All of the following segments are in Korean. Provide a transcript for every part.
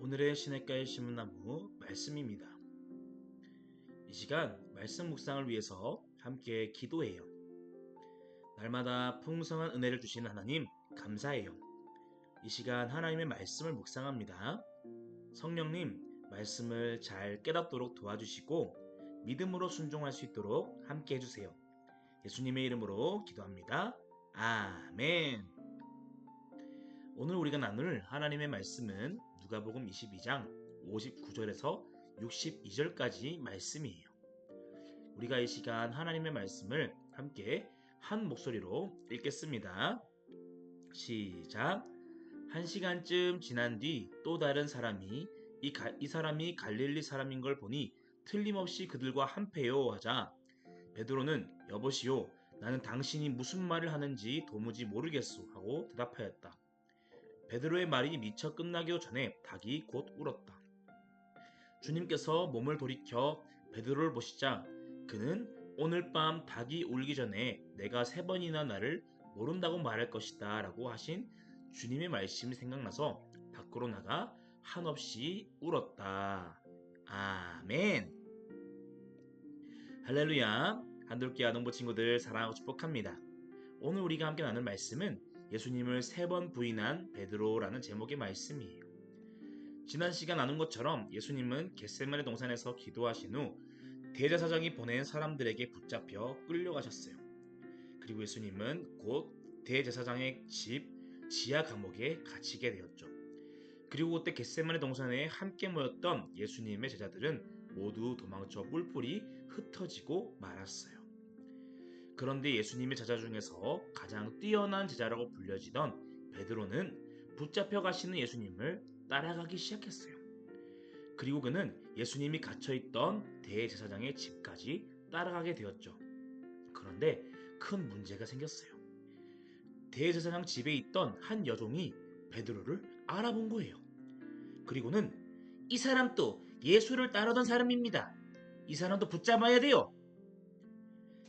오늘의 시냇가의 신문나무 말씀입니다. 이 시간 말씀 묵상을 위해서 함께 기도해요. 날마다 풍성한 은혜를 주시는 하나님 감사해요. 이 시간 하나님의 말씀을 묵상합니다. 성령님 말씀을 잘 깨닫도록 도와주시고 믿음으로 순종할 수 있도록 함께 해주세요. 예수님의 이름으로 기도합니다. 아멘. 오늘 우리가 나눌 하나님의 말씀은 누가복음 22장 59절에서 62절까지 말씀이에요. 우리가 이 시간 하나님의 말씀을 함께 한 목소리로 읽겠습니다. 시작. 한 시간쯤 지난 뒤 또 다른 사람이 이, 가, 이 사람이 갈릴리 사람인 걸 보니 틀림없이 그들과 한패요 하자 베드로는 여보시오 나는 당신이 무슨 말을 하는지 도무지 모르겠소 하고 대답하였다. 베드로의 말이 미처 끝나기도 전에 닭이 곧 울었다. 주님께서 몸을 돌이켜 베드로를 보시자 그는 오늘 밤 닭이 울기 전에 내가 세 번이나 나를 모른다고 말할 것이다 라고 하신 주님의 말씀이 생각나서 밖으로 나가 한없이 울었다. 아멘. 할렐루야. 한돌기 아동부 친구들 사랑하고 축복합니다. 오늘 우리가 함께 나눌 말씀은 예수님을 세 번 부인한 베드로라는 제목의 말씀이에요. 지난 시간 나눈 것처럼 예수님은 겟세마네 동산에서 기도하신 후 대제사장이 보낸 사람들에게 붙잡혀 끌려가셨어요. 그리고 예수님은 곧 대제사장의 집 지하 감옥에 갇히게 되었죠. 그리고 그때 겟세마네 동산에 함께 모였던 예수님의 제자들은 모두 도망쳐 뿔뿔이 흩어지고 말았어요. 그런데 예수님의 제자 중에서 가장 뛰어난 제자라고 불려지던 베드로는 붙잡혀 가시는 예수님을 따라가기 시작했어요. 그리고 그는 예수님이 갇혀있던 대제사장의 집까지 따라가게 되었죠. 그런데 큰 문제가 생겼어요. 대제사장 집에 있던 한 여종이 베드로를 알아본 거예요. 그리고는 이 사람도 예수를 따르던 사람입니다. 이 사람도 붙잡아야 돼요.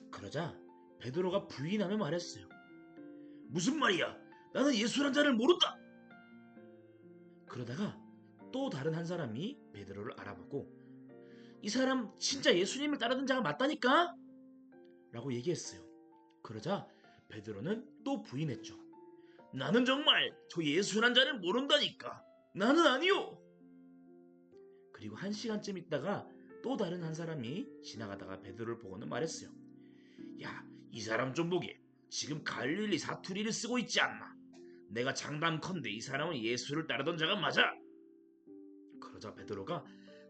그러자 베드로가 부인하며 말했어요. 무슨 말이야? 나는 예수란 자를 모른다. 그러다가 또 다른 한 사람이 베드로를 알아보고 이 사람 진짜 예수님을 따르던 자가 맞다니까? 라고 얘기했어요. 그러자 베드로는 또 부인했죠. 나는 정말 저 예수란 자를 모른다니까. 나는 아니요. 그리고 한 시간쯤 있다가 또 다른 한 사람이 지나가다가 베드로를 보고는 말했어요. 야, 이 사람 좀 보게. 지금 갈릴리 사투리를 쓰고 있지 않나? 내가 장담컨대 이 사람은 예수를 따르던 자가 맞아. 그러자 베드로가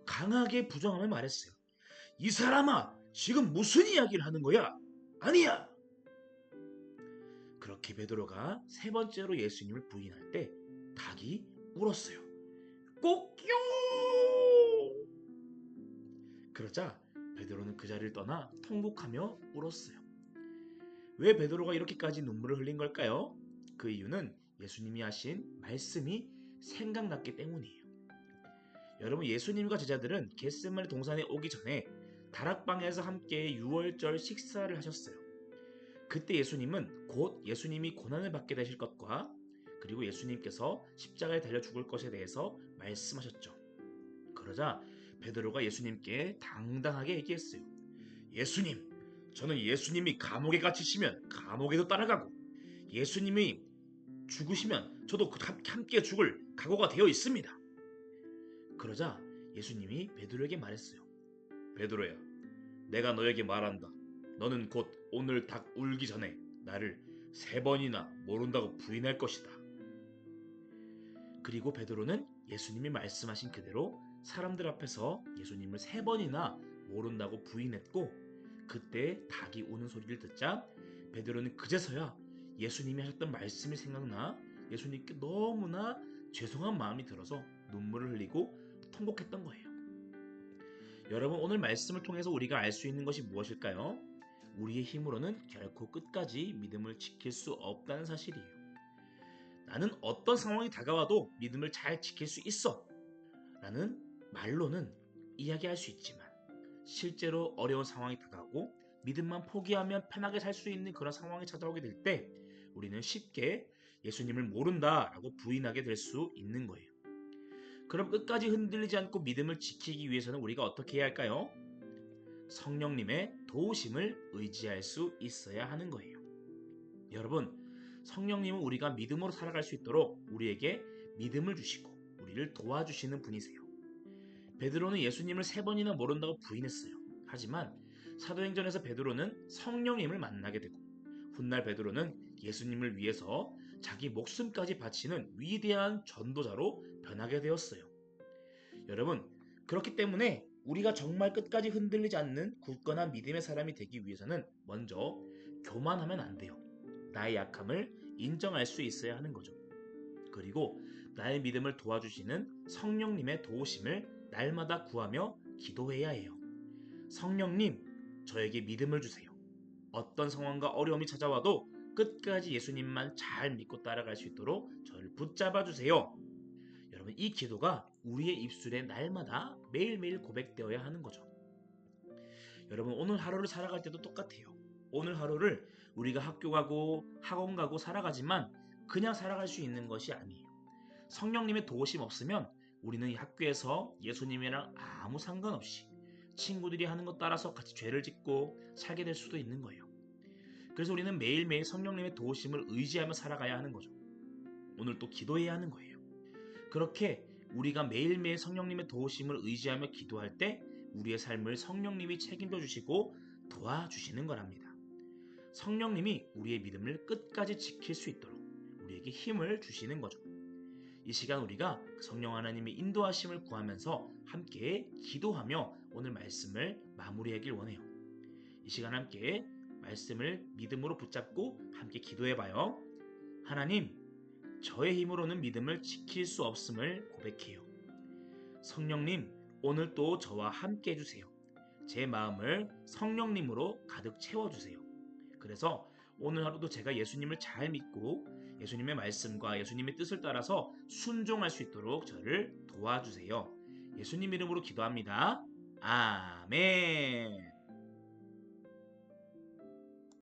강하게 부정하며 말했어요. 이 사람아, 지금 무슨 이야기를 하는 거야? 아니야. 그렇게 베드로가 세 번째로 예수님을 부인할 때 닭이 울었어요. 꼭요! 그러자 베드로는 그 자리를 떠나 통곡하며 울었어요. 왜 베드로가 이렇게까지 눈물을 흘린 걸까요? 그 이유는 예수님이 하신 말씀이 생각났기 때문이에요. 여러분 예수님과 제자들은 겟세마네 동산에 오기 전에 다락방에서 함께 유월절 식사를 하셨어요. 그때 예수님은 곧 예수님이 고난을 받게 되실 것과 그리고 예수님께서 십자가에 달려 죽을 것에 대해서 말씀하셨죠. 그러자 베드로가 예수님께 당당하게 얘기했어요. 예수님, 저는 예수님이 감옥에 갇히시면 감옥에도 따라가고 예수님이 죽으시면 저도 함께 죽을 각오가 되어 있습니다. 그러자 예수님이 베드로에게 말했어요. 베드로야, 내가 너에게 말한다. 너는 곧 오늘 닭 울기 전에 나를 세 번이나 모른다고 부인할 것이다. 그리고 베드로는 예수님이 말씀하신 그대로 사람들 앞에서 예수님을 세 번이나 모른다고 부인했고 그때 닭이 우는 소리를 듣자 베드로는 그제서야 예수님이 하셨던 말씀이 생각나 예수님께 너무나 죄송한 마음이 들어서 눈물을 흘리고 통곡했던 거예요. 여러분 오늘 말씀을 통해서 우리가 알 수 있는 것이 무엇일까요? 우리의 힘으로는 결코 끝까지 믿음을 지킬 수 없다는 사실이에요. 나는 어떤 상황이 다가와도 믿음을 잘 지킬 수 있어. 라는 말로는 이야기할 수 있지만 실제로 어려운 상황이 다가오고 믿음만 포기하면 편하게 살 수 있는 그런 상황이 찾아오게 될 때 우리는 쉽게 예수님을 모른다라고 부인하게 될 수 있는 거예요. 그럼 끝까지 흔들리지 않고 믿음을 지키기 위해서는 우리가 어떻게 해야 할까요? 성령님의 도우심을 의지할 수 있어야 하는 거예요. 여러분, 성령님은 우리가 믿음으로 살아갈 수 있도록 우리에게 믿음을 주시고 우리를 도와주시는 분이세요. 베드로는 예수님을 세 번이나 모른다고 부인했어요. 하지만 사도행전에서 베드로는 성령님을 만나게 되고 훗날 베드로는 예수님을 위해서 자기 목숨까지 바치는 위대한 전도자로 변하게 되었어요. 여러분, 그렇기 때문에 우리가 정말 끝까지 흔들리지 않는 굳건한 믿음의 사람이 되기 위해서는 먼저 교만하면 안 돼요. 나의 약함을 인정할 수 있어야 하는 거죠. 그리고 나의 믿음을 도와주시는 성령님의 도우심을 날마다 구하며 기도해야 해요. 성령님, 저에게 믿음을 주세요. 어떤 상황과 어려움이 찾아와도 끝까지 예수님만 잘 믿고 따라갈 수 있도록 저를 붙잡아 주세요. 여러분, 이 기도가 우리의 입술에 날마다 매일매일 고백되어야 하는 거죠. 여러분, 오늘 하루를 살아갈 때도 똑같아요. 오늘 하루를 우리가 학교 가고 학원 가고 살아가지만 그냥 살아갈 수 있는 것이 아니에요. 성령님의 도우심 없으면 우리는 이 학교에서 예수님이랑 아무 상관없이 친구들이 하는 것 따라서 같이 죄를 짓고 살게 될 수도 있는 거예요. 그래서 우리는 매일매일 성령님의 도우심을 의지하며 살아가야 하는 거죠. 오늘 또 기도해야 하는 거예요. 그렇게 우리가 매일매일 성령님의 도우심을 의지하며 기도할 때 우리의 삶을 성령님이 책임져 주시고 도와주시는 거랍니다. 성령님이 우리의 믿음을 끝까지 지킬 수 있도록 우리에게 힘을 주시는 거죠. 이 시간 우리가 그 성령 하나님의 인도하심을 구하면서 함께 기도하며 오늘 말씀을 마무리하길 원해요. 이 시간 함께 말씀을 믿음으로 붙잡고 함께 기도해 봐요. 하나님, 저의 힘으로는 믿음을 지킬 수 없음을 고백해요. 성령님, 오늘 또 저와 함께 해주세요. 제 마음을 성령님으로 가득 채워주세요. 그래서 오늘 하루도 제가 예수님을 잘 믿고 예수님의 말씀과 예수님의 뜻을 따라서 순종할 수 있도록 저를 도와주세요. 예수님 이름으로 기도합니다. 아멘.